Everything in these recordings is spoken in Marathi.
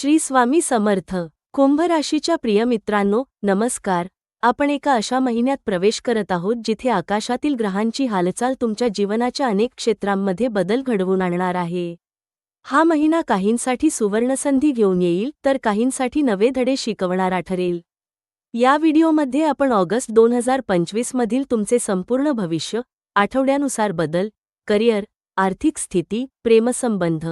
श्री स्वामी समर्थ कुंभ राशीच्या प्रिय मित्रांनो नमस्कार. आपण एका अशा महिन्यात प्रवेश करत आहोत जिथे आकाशातील ग्रहांची हालचाल तुमच्या जीवनाच्या अनेक क्षेत्रांमध्ये बदल घडवून आणणार आहे. हा महिना काहींसाठी सुवर्णसंधी घेऊन येईल तर काहींसाठी नवे धडे शिकवणारा ठरेल. या व्हिडिओमध्ये आपण ऑगस्ट दोन हजार पंचवीसमधील तुमचे संपूर्ण भविष्य आठवड्यानुसार बदल करिअर आर्थिक स्थिती प्रेमसंबंध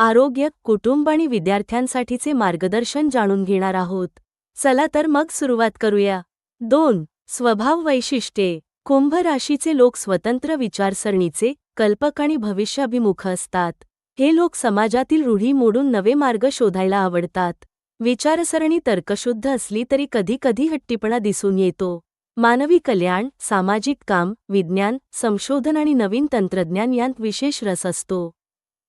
आरोग्य कुटुंब आणि विद्यार्थ्यांसाठीचे मार्गदर्शन जाणून घेणार आहोत. चला तर मग सुरुवात करूया. दोन स्वभाव वैशिष्ट्ये. कुंभ राशीचे लोक स्वतंत्र विचारसरणीचे कल्पक आणि भविष्याभिमुख असतात. हे लोक समाजातील रूढी मोडून नवे मार्ग शोधायला आवडतात. विचारसरणी तर्कशुद्ध असली तरी कधीकधी हट्टीपणा दिसून येतो. मानवी कल्याण सामाजिक काम विज्ञान संशोधन आणि नवीन तंत्रज्ञान यांत विशेष रस असतो.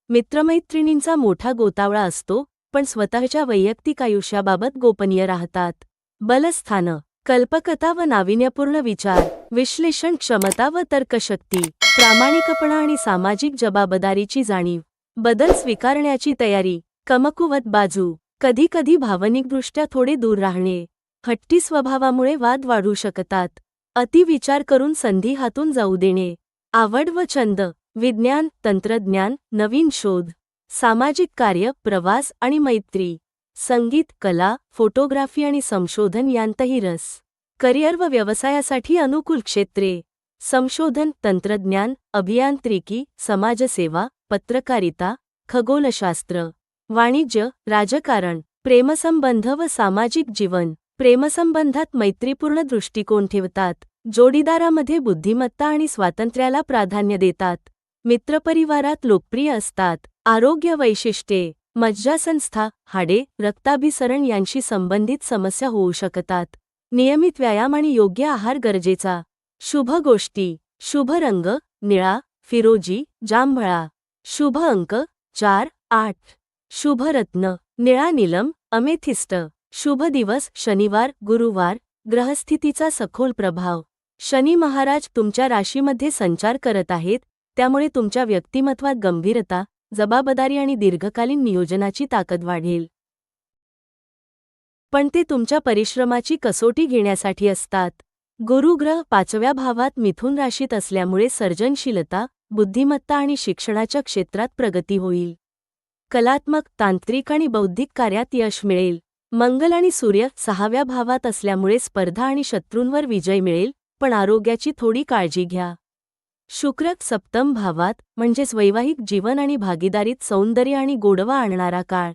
मित्रमैत्रिणींचा मोठा गोतावळा असतो पण स्वतःच्या वैयक्तिक आयुष्याबाबत गोपनीय राहतात. बलस्थानं कल्पकता व नाविन्यपूर्ण विचार विश्लेषण क्षमता व तर्कशक्ती प्रामाणिकपणा आणि सामाजिक जबाबदारीची जाणीव बदल स्वीकारण्याची तयारी कमकुवत बाजू कधीकधी भावनिकदृष्ट्या थोडे दूर राहणे हट्टी स्वभावामुळे वाद वाढू शकतात अतिविचार करून संधी हातून जाऊ देणे आवड व छंद विज्ञान तंत्रज्ञान नवीन शोध सामाजिक कार्य प्रवास आणि मैत्री संगीत कला फोटोग्राफी आणि संशोधन यांतही रस. करिअर व व्यवसायासाठी अनुकूल क्षेत्रे संशोधन तंत्रज्ञान अभियांत्रिकी समाजसेवा पत्रकारिता खगोलशास्त्र वाणिज्य राजकारण प्रेमसंबंध व सामाजिक जीवन प्रेमसंबंधात मैत्रीपूर्ण दृष्टिकोन ठेवतात जोडीदारामध्ये बुद्धिमत्ता आणि स्वातंत्र्याला प्राधान्य देतात. मित्रपरिवारात लोकप्रिय असतात. आरोग्य वैशिष्ट्ये. मज्जासंस्था हाडे रक्ताभिसरण यांशी संबंधित समस्या होऊ शकतात. नियमित व्यायाम आणि योग्य आहार गरजेचा. शुभ गोष्टी. शुभ रंग निळा फिरोजी जांभळा. शुभ अंक चार आठ. शुभ रत्न. निळा निलम अमेथिस्ट. शुभ दिवस शनिवार गुरुवार. ग्रहस्थितीचा सखोल प्रभाव. शनी महाराज तुमच्या राशीमध्ये संचार करत आहेत. त्यामुळे तुमच्या व्यक्तिमत्वात गंभीरता जबाबदारी आणि दीर्घकालीन नियोजनाची ताकद वाढेल. पण ते तुमच्या परिश्रमाची कसोटी घेण्यासाठी असतात. गुरुग्रह पाचव्या भावात मिथुन राशीत असल्यामुळे सर्जनशीलता बुद्धिमत्ता आणि शिक्षणाच्या क्षेत्रात प्रगती होईल. कलात्मक तांत्रिक आणि बौद्धिक कार्यात यश मिळेल. मंगल आणि सूर्य सहाव्या भावात असल्यामुळे स्पर्धा आणि शत्रूंवर विजय मिळेल पण आरोग्याची थोडी काळजी घ्या. शुक्रक सप्तम भावात म्हणजेच वैवाहिक जीवन आणि भागीदारीत सौंदर्य आणि गोडवा आणणारा काळ.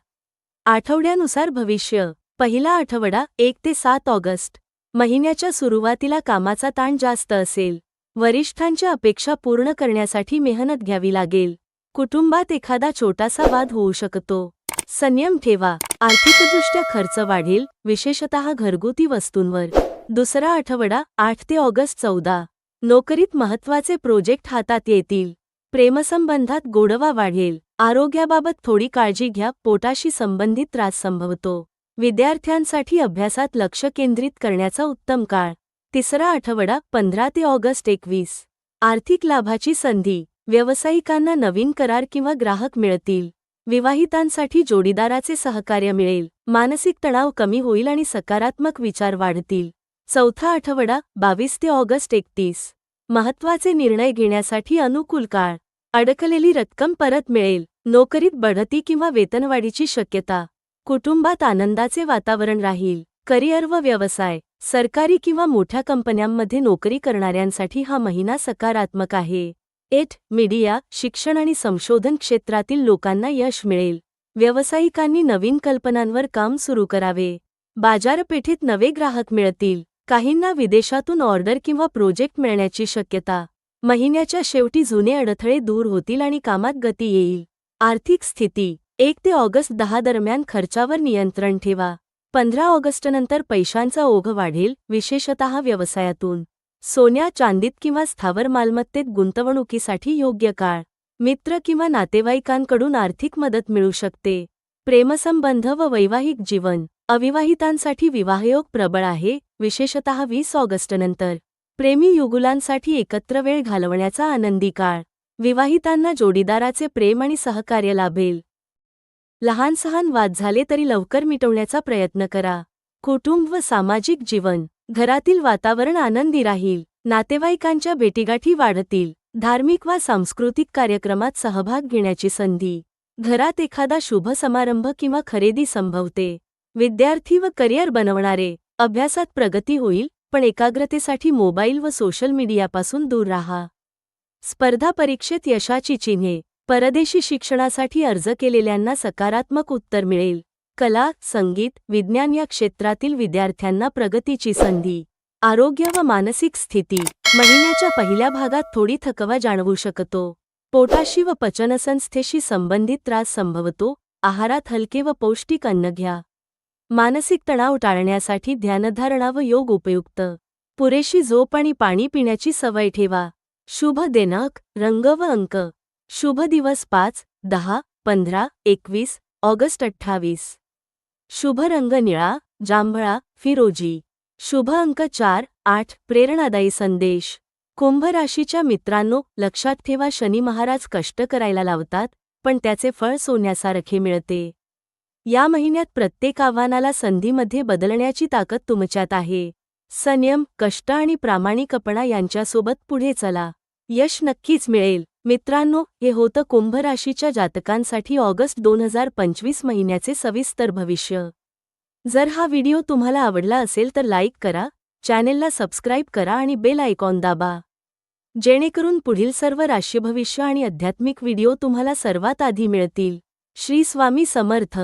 आठवड्यानुसार भविष्य. पहिला आठवडा एक ते सात ऑगस्ट. महिन्याच्या सुरुवातीला कामाचा ताण जास्त असेल. वरिष्ठांच्या अपेक्षा पूर्ण करण्यासाठी मेहनत घ्यावी लागेल. कुटुंबात एखादा छोटासा वाद होऊ शकतो. संयम ठेवा. आर्थिकदृष्ट्या खर्च वाढेल विशेषतः घरगुती वस्तूंवर. दुसरा आठवडा आठ ते ऑगस्ट चौदा. नोकरीत महत्त्वाचे प्रोजेक्ट हातात येतील. प्रेमसंबंधात गोडवा वाढेल. आरोग्याबाबत थोडी काळजी घ्या पोटाशी संबंधित त्रास संभवतो. विद्यार्थ्यांसाठी अभ्यासात लक्ष केंद्रित करण्याचा उत्तम काळ. तिसरा आठवडा पंधरा ते ऑगस्ट एकवीस. आर्थिक लाभाची संधी. व्यावसायिकांना नवीन करार किंवा ग्राहक मिळतील. विवाहितांसाठी जोडीदाराचे सहकार्य मिळेल. मानसिक तणाव कमी होईल आणि सकारात्मक विचार वाढतील. चौथा आठवडा बावीस ते ऑगस्ट एकतीस. महत्त्वाचे निर्णय घेण्यासाठी अनुकूल काळ. अडकलेली रक्कम परत मिळेल. नोकरीत बढती किंवा वेतनवाढीची शक्यता. कुटुंबात आनंदाचे वातावरण राहील. करिअर व व्यवसाय. सरकारी किंवा मोठ्या कंपन्यांमध्ये नोकरी करणाऱ्यांसाठी हा महिना सकारात्मक आहे. एट मीडिया शिक्षण आणि संशोधन क्षेत्रातील लोकांना यश मिळेल. व्यावसायिकांनी नवीन कल्पनांवर काम सुरू करावे. बाजारपेठेत नवे ग्राहक मिळतील. काहींना विदेशातून ऑर्डर किंवा प्रोजेक्ट मिळण्याची शक्यता. महिन्याच्या शेवटी जुने अडथळे दूर होतील आणि कामात गती येईल. आर्थिक स्थिती. एक ते ऑगस्ट दहा दरम्यान खर्चावर नियंत्रण ठेवा. पंधरा ऑगस्टनंतर पैशांचा ओघ वाढेल विशेषतः व्यवसायातून. सोन्या चांदीत किंवा स्थावर मालमत्तेत गुंतवणुकीसाठी योग्य काळ. मित्र किंवा नातेवाईकांकडून आर्थिक मदत मिळू शकते. प्रेमसंबंध व वैवाहिक जीवन. अविवाहितांसाठी विवाहयोग प्रबळ आहे विशेषतः वीस ऑगस्टनंतर. प्रेमी युगुलांसाठी एकत्र वेळ घालवण्याचा आनंदी काळ. विवाहितांना जोडीदाराचे प्रेम आणि सहकार्य लाभेल. लहान सहान वाद झाले तरी लवकर मिटवण्याचा प्रयत्न करा. कुटुंब व सामाजिक जीवन. घरातील वातावरण आनंदी राहील. नातेवाईकांच्या भेटीगाठी वाढतील. धार्मिक वा सांस्कृतिक कार्यक्रमात सहभाग घेण्याची संधी. घरात एखादा शुभ समारंभ किंवा खरेदी संभवते. विद्यार्थी व करिअर बनवणारे. अभ्यासात प्रगती होईल पण एकाग्रतेसाठी मोबाईल व सोशल मीडियापासून दूर राहा. स्पर्धा परीक्षेत यशाची चिन्हे. परदेशी शिक्षणासाठी अर्ज केलेल्यांना सकारात्मक उत्तर मिळेल. कला संगीत विज्ञान या क्षेत्रातील विद्यार्थ्यांना प्रगतीची संधी. आरोग्य व मानसिक स्थिती. महिन्याच्या पहिल्या भागात थोडी थकवा जाणवू शकतो. पोटाशी व पचनसंस्थेशी संबंधित त्रास संभवतो. आहारात हलके व पौष्टिक अन्न घ्या. मानसिक तणाव टाळण्यासाठी ध्यानधारणा व योग उपयुक्त. पुरेशी झोप आणि पाणी पिण्याची सवय ठेवा. शुभ दिनांक रंग व अंक. शुभ दिवस पाच दहा पंधरा एकवीस ऑगस्ट अठ्ठावीस. शुभ रंग निळा जांभळा फिरोजी. शुभ अंक चार आठ प्रेरणादायी संदेश. कुंभ राशीच्या मित्रांनो लक्षात ठेवा शनी महाराज कष्ट करायला लावतात पण त्याचे फळ सोन्यासारखे मिळते. या महिन्यात प्रत्येक आव्हानाला संधीमध्ये बदलण्याची ताकद तुमच्यात आहे. संयम कष्ट आणि प्रामाणिकपणा यांच्यासोबत पुढे चला. यश नक्कीच मिळेल. मित्रांनो हे होतं कुंभ राशीच्या जातकांसाठी ऑगस्ट दोन हजार पंचवीस महिन्याचे सविस्तर भविष्य. जर हा व्हिडिओ तुम्हाला आवडला असेल तर लाईक करा चॅनेलला सबस्क्राईब करा आणि बेल आयकॉन दाबा. जेणेकरून पुढील सर्व राशीभविष्य आणि आध्यात्मिक व्हिडिओ तुम्हाला सर्वात आधी मिळतील. श्री स्वामी समर्थ.